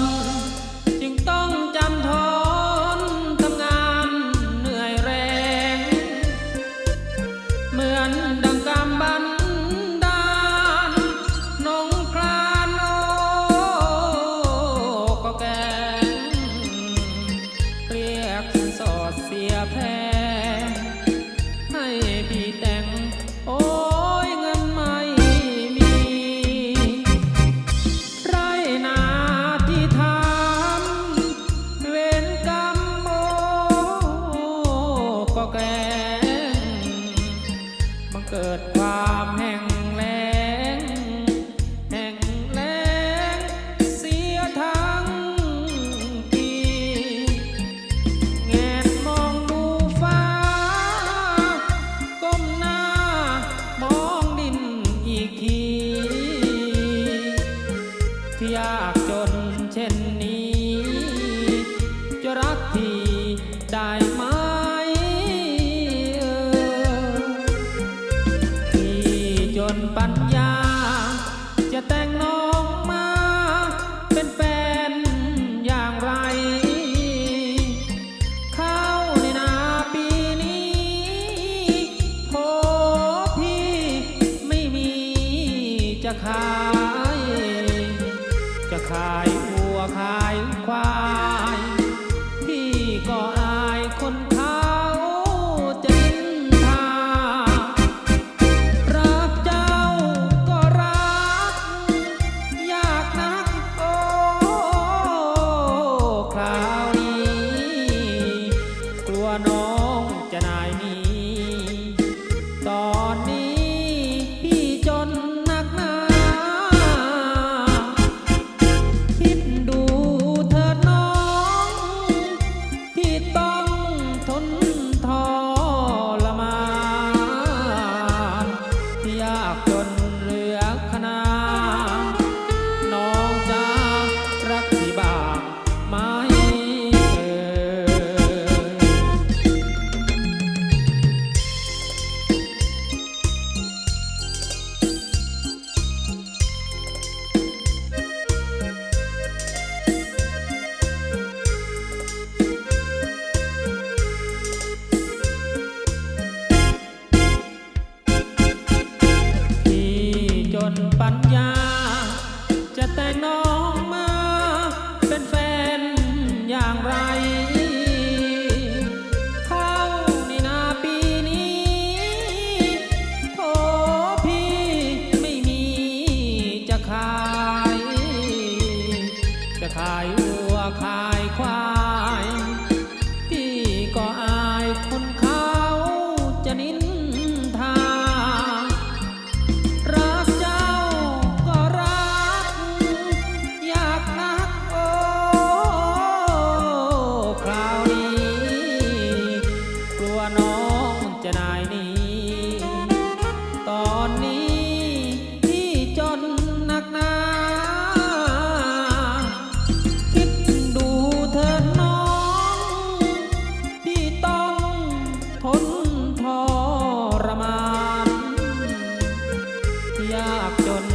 น จึงต้องจำทนทำงานเหนื่อยแรง เหมือนดังกา ก็แกล้งบังเกิดความแห้งแล้งแห้งแล้งเสียทั้งปีแงนมองดูฟ้า ก้มหน้ามองดินอีกทีที่ยากจนเช่นนี้ จะรักทีได้ไหม นปัญญา จะแต่งน้องมา เป็นแฟนอย่างไรข้าวในนาปีนี้โถพี่ไม่มีจะขาย จะขายวัวขายควาย พี่ก็อายคน จะนา จะแต่งน้าเป็นแฟนอย่างไร เข้านี่นาปีนี้โถพี่ไม่มีจะขาย จะขายวัวขายควาย พี่ก็อายคนเขาจะนินากจน